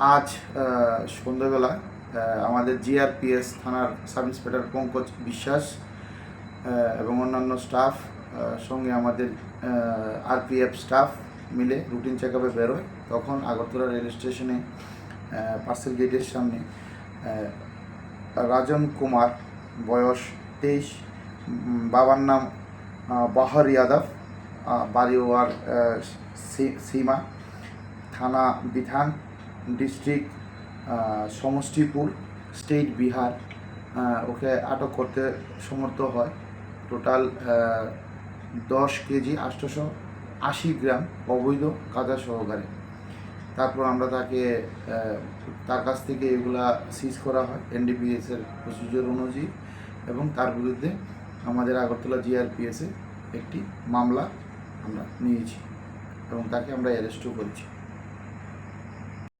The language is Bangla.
আজ সন্ধ্যাবেলা আমাদের জিআরপিএস থানার সাব ইন্সপেক্টর পঙ্কজ বিশ্বাস এবং অন্যান্য স্টাফ সঙ্গে আমাদের আরপিএফ স্টাফ মিলে রুটিন চেক আপে বেরোয়। তখন আগরতলা রেল স্টেশনে পার্সেল গেটের সামনে রাজন কুমার বয়স তেইশ বাবার নাম বাহর ইয়াদব আহ, বাড়ি ওয়ার সীমা থানা বিধান ডিস্ট্রিক্ট সমষ্টিপুর, স্টেট বিহার ওকে আটক করতে সমর্থ হয়। টোটাল দশ কেজি আটশোশো আশি গ্রাম অবৈধ গাঁজা সহকারে। তারপর আমরা তাকে তার কাছ থেকে এগুলা সিজ করা হয় এনডিপিএস এর প্রসিডিওর অনুযায়ী এবং তার বিরুদ্ধে আমাদের আগরতলা জিআরপিএসে একটি মামলা আমরা নিয়েছি এবং তাকে আমরা অ্যারেস্টও করেছি।